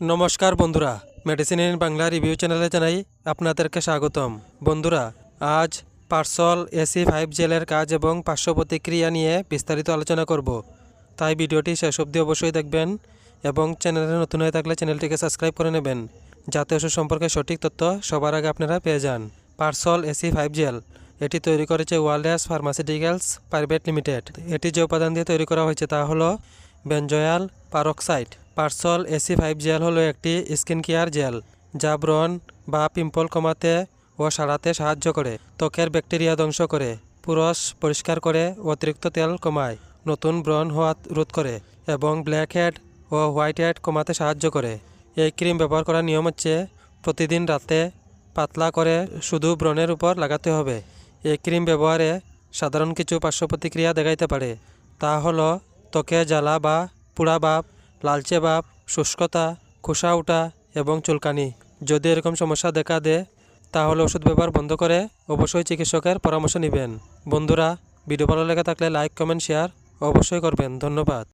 নমস্কার বন্ধুরা medicine in Bangla review চ্যানেলে জানাই আপনাদেরকে স্বাগতম। বন্ধুরা, আজ পার্সল এসি ফাইভ জেলের কাজ এবং পার্শ্ব প্রতিক্রিয়া নিয়ে বিস্তারিত আলোচনা করব। তাই ভিডিওটি শেষ অবধি অবশ্যই দেখবেন এবং চ্যানেলে নতুন হয়ে থাকলে চ্যানেলটিকে সাবস্ক্রাইব করে নেবেন, যাতে ওষুধ সম্পর্কে সঠিক তথ্য সবার আগে আপনারা পেয়ে যান। পার্সল এসি ফাইভ জেল, এটি তৈরি করেছে ওয়ার্ল্ডাস ফার্মাসিউটিক্যালস প্রাইভেট লিমিটেড। এটি যে উপাদান দিয়ে তৈরি করা হয়েছে তা হলো benzoyl peroxide. Persol AC five gel হলো একটি স্কিন কেয়ার জেল, যা ব্রণ বা পিম্পল কমাতে ও সারাতে সাহায্য করে, ত্বকের ব্যাকটেরিয়া ধ্বংস করে, পুরস পরিষ্কার করে অতিরিক্ত তেল কমায়, নতুন ব্রণ হওয়া রোধ করে এবং ব্ল্যাক হেড ও হোয়াইট হেড কমাতে সাহায্য করে। এই ক্রিম ব্যবহার করার নিয়ম হচ্ছে প্রতিদিন রাতে পাতলা করে শুধু ব্রণের উপর লাগাতে হবে। এই ক্রিম ব্যবহারে সাধারণ কিছু পার্শ্ব প্রতিক্রিয়া দেখাইতে পারে, তা হলো ত্বকে জ্বালা বা পুড়া ভাব লালচে ভাব শুষ্কতা, খোসা ওঠা এবং চুলকানি। যদি এরকম সমস্যা দেখা দেয়, তাহলে ওষুধ ব্যবহার বন্ধ করে অবশ্যই চিকিৎসকের পরামর্শ নেবেন। বন্ধুরা, ভিডিও ভালো লেগে থাকলে লাইক, কমেন্ট, শেয়ার অবশ্যই করবেন। ধন্যবাদ।